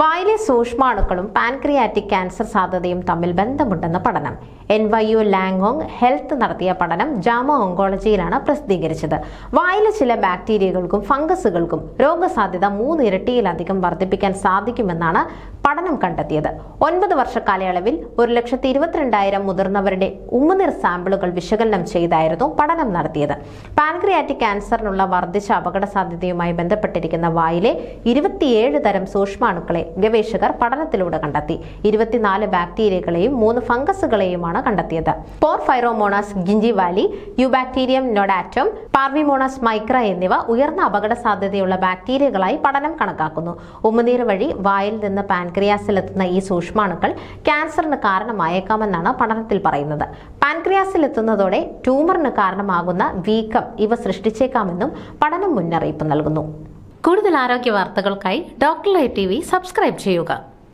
വായിലെ സൂക്ഷ്മാണുക്കളും pancreatic cancer സാധ്യതയും തമ്മിൽ ബന്ധമുണ്ടെന്ന പഠനം. N Y U Langone health നടത്തിയ പഠനം ജാമ ഓങ്കോളജിയിലാണ് പ്രസിദ്ധീകരിച്ചത്. വായിലെ ചില ബാക്ടീരിയകൾക്കും ഫംഗസുകൾക്കും രോഗസാധ്യത മൂന്നിരട്ടിയിലധികം വർദ്ധിപ്പിക്കാൻ സാധിക്കുമെന്നാണ് പഠനം കണ്ടെത്തിയത്. ഒൻപത് വർഷ കാലയളവിൽ ഒരു ലക്ഷത്തി ഇരുപത്തിരണ്ടായിരം മുതിർന്നവരുടെ ഉമ്മുനീർ സാമ്പിളുകൾ വിശകലനം ചെയ്തായിരുന്നു പഠനം നടത്തിയത്. പാൻക്രിയാറ്റിക് ക്യാൻസറിനുള്ള വർദ്ധിച്ച അപകട സാധ്യതയുമായി ബന്ധപ്പെട്ടിരിക്കുന്ന വായിലെ ഇരുപത്തിയേഴ് തരം സൂക്ഷ്മാണുക്കളെ ഗവേഷകർ പഠനത്തിലൂടെ കണ്ടെത്തി. ഇരുപത്തിനാല് ബാക്ടീരിയകളെയും മൂന്ന് ഫംഗസുകളെയുമാണ് കണ്ടെത്തിയത്. പോർ ഫൈറോമോണാസ് ഗിഞ്ചിവാലി യുബാക്ടീരിയം നൊഡാറ്റം പാർവിമോണാസ് മൈക്ര എന്നിവ ഉയർന്ന അപകട സാധ്യതയുള്ള ബാക്ടീരിയകളായി പഠനം കണക്കാക്കുന്നു. ഉമിനീർ വഴി വായിൽ നിന്ന് പാൻക്രിയാസിലെത്തുന്ന ഈ സൂക്ഷ്മാണുക്കൾ ക്യാൻസറിന് കാരണമായേക്കാമെന്നാണ് പഠനത്തിൽ പറയുന്നത്. പാൻക്രിയാസിലെത്തുന്നതോടെ ട്യൂമറിന് കാരണമാകുന്ന വീക്കം ഇവ സൃഷ്ടിച്ചേക്കാമെന്നും പഠനം മുന്നറിയിപ്പ് നൽകുന്നു. കൂടുതൽ ആരോഗ്യ വാർത്തകൾക്കായി doctor live T V subscribe ചെയ്യുക.